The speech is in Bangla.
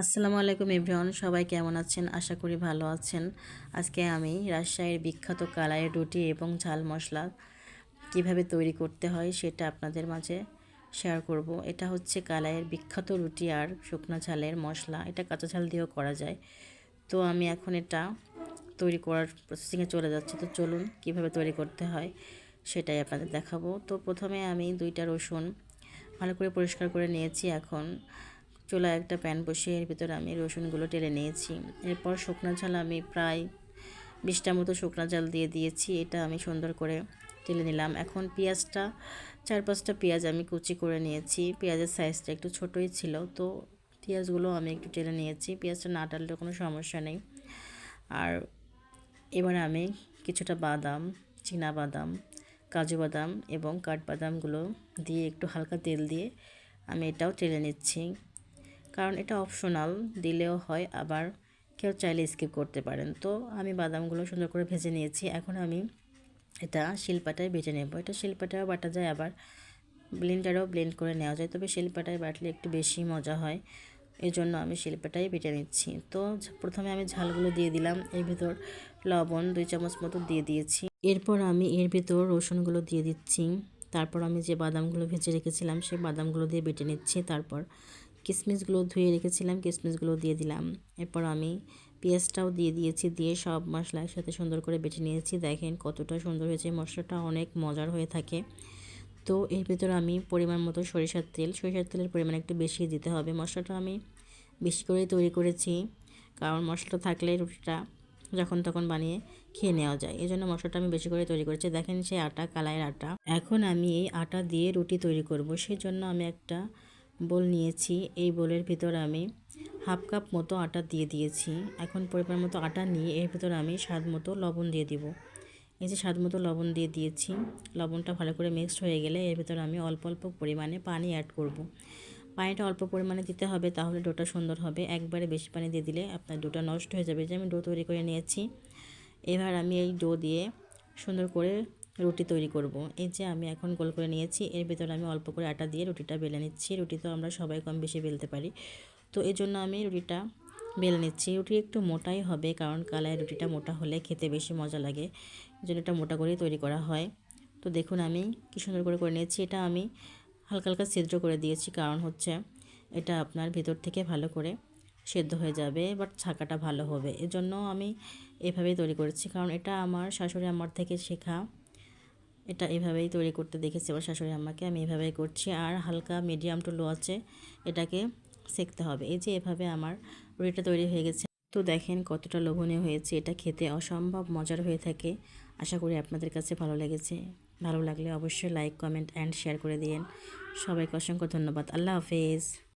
আসসালামু আলাইকুম এভরিওয়ান, সবাই কেমন আছেন? আশা করি ভালো আছেন। আজকে আমি রাজশাহীর বিখ্যাত কালাইয়ের রুটি এবং ঝাল মশলা কীভাবে তৈরি করতে হয় সেটা আপনাদের মাঝে শেয়ার করব। এটা হচ্ছে কালাইয়ের বিখ্যাত রুটি আর শুকনো ঝালের মশলা। এটা কাঁচা ঝাল দিয়েও করা যায়। তো আমি এখন এটা তৈরি করার প্রসেসিংয়ে চলে যাচ্ছি। তো চলুন কীভাবে তৈরি করতে হয় সেটাই আপনাদের দেখাবো। তো প্রথমে আমি দুইটা রসুন ভালো করে পরিষ্কার করে নিয়েছি। এখন চুলা একটা প্যান বসিয়ে এর ভিতরে আমি রসুনগুলো টেলে নিয়েছি। এরপর শুকনো ঝাল আমি প্রায় বিশটা মতো শুকনো ঝাল দিয়ে দিয়েছি, এটা আমি সুন্দর করে টেলে নিলাম। এখন পেঁয়াজটা, চার পাঁচটা পেঁয়াজ আমি কুচি করে নিয়েছি। পেঁয়াজের সাইজটা একটু ছোটোই ছিল, তো পেঁয়াজগুলো আমি একটু টেলে নিয়েছি। পেঁয়াজটা না টাললে কোনো সমস্যা নেই। আর এবার আমি কিছুটা বাদাম, চীনা বাদাম, কাজু বাদাম এবং কাঠবাদামগুলো দিয়ে একটু হালকা তেল দিয়ে আমি এটাও টেলে নিচ্ছি। কারণ এটা অপশনাল দিলেও হয়, আবার কেউ চাইলে স্কিপ করতে পারেন। তো আমি বাদামগুলো সুন্দর করে ভেজে নিয়েছি, এখন আমি এটা শিলপাটায় বেটে নেব। এটা শিলপাটাও বাটা যায়, আবার ব্লেন্ডারও ব্লেন্ড করে নেওয়া যায়, তবে শিলপাটায় বাটলে একটু বেশি মজা হয়। এই জন্য আমি শিল্পাটাই বেটে নিচ্ছি। তো প্রথমে আমি ঝালগুলো দিয়ে দিলাম, এর ভিতর লবণ দুই চামচ মতো দিয়ে দিয়েছি। এরপর আমি এর ভিতর রসুনগুলো দিয়ে দিচ্ছি। তারপর আমি যে বাদামগুলো ভেজে রেখেছিলাম সেই বাদামগুলো দিয়ে বেটে নিচ্ছি। তারপর কিশমিশগুলো ধুয়ে রেখেছিলাম কিশমিশগুলো দিয়ে দিলাম। এরপর আমি পেঁয়াজটাও দিয়ে দিয়েছি, দিয়ে সব মশলা একসাথে সুন্দর করে বেটে নিয়েছি। দেখেন কতটা সুন্দর হয়েছে, মশলাটা অনেক মজার হয়ে থাকে। তো এর ভিতরে আমি পরিমাণ মতো সরিষার তেল, সরিষার তেলের পরিমাণ একটু বেশি দিতে হবে। মশলাটা আমি বেশি করে তৈরি করেছি, কারণ মশলা থাকলে রুটিটা যখন তখন বানিয়ে খেয়ে নেওয়া যায়। এই জন্য মশলাটা আমি বেশি করে তৈরি করেছি। দেখেন সেই আটা, কালাইয়ের আটা। এখন আমি এই আটা দিয়ে রুটি তৈরি করব। সেই জন্য আমি একটা বোল নিয়েছি। এই বোলের ভিতর আমি হাফ কাপ মতো আটা দিয়ে দিয়েছি। এখন পরিমাণ মতো আটা নিয়ে এর ভিতর আমি স্বাদ মতো লবণ দিয়ে দিব। এই যে স্বাদ মতো লবণ দিয়ে দিয়েছি, লবণটা ভালো করে মিক্সড হয়ে গেলে এর ভিতর আমি অল্প অল্প পরিমাণে পানি অ্যাড করব। পানিটা অল্প পরিমাণে দিতে হবে তাহলে ডোটা সুন্দর হবে। একবারে বেশি পানি দিয়ে দিলে আপনার ডোটা নষ্ট হয়ে যাবে। যে আমি ডো তৈরি করে নিয়েছি। এবার আমি এই ডো দিয়ে সুন্দর করে রুটি তৈরি করব। এই যে আমি এখন গোল করে নিয়েছি, এর ভেতরে আমি অল্প করে আটা দিয়ে রুটিটা বেলে নিচ্ছি। রুটি তো আমরা সবাই কম বেশি বেলতে পারি। তো এই জন্য আমি রুটিটা বেলে নিচ্ছি। রুটি একটু মোটাই হবে, কারণ কালায় রুটিটা মোটা হলে খেতে বেশি মজা লাগে। এই জন্য এটা মোটা করেই তৈরি করা হয়। তো দেখুন আমি কী সুন্দর করে করে নিয়েছি। এটা আমি হালকা হালকা ছিদ্র করে দিয়েছি, কারণ হচ্ছে এটা আপনার ভেতর থেকে ভালো করে সেদ্ধ হয়ে যাবে, বাট ছাকাটা ভালো হবে। এজন্য আমি এভাবেই তৈরি করেছি, কারণ এটা আমার শাশুড়ি আমার থেকে শেখা। এটা এভাবেই তৈরি করতে দেখেছি আমার শাশুড়ি আম্মাকে, আমি এভাবেই করছি। আর হালকা মিডিয়াম টু লো আছে, এটাকে সেঁকতে হবে। এই যে এভাবে আমার রুটিটা তৈরি হয়ে গেছে। তো দেখেন কতটা লোভনীয় হয়েছে, এটা খেতে অসম্ভব মজার হয়ে থাকে। আশা করি আপনাদের কাছে ভালো লেগেছে। ভালো লাগলে অবশ্যই লাইক কমেন্ট অ্যান্ড শেয়ার করে দিন সবাইকে অসংখ্য ধন্যবাদ। আল্লাহ হাফেজ।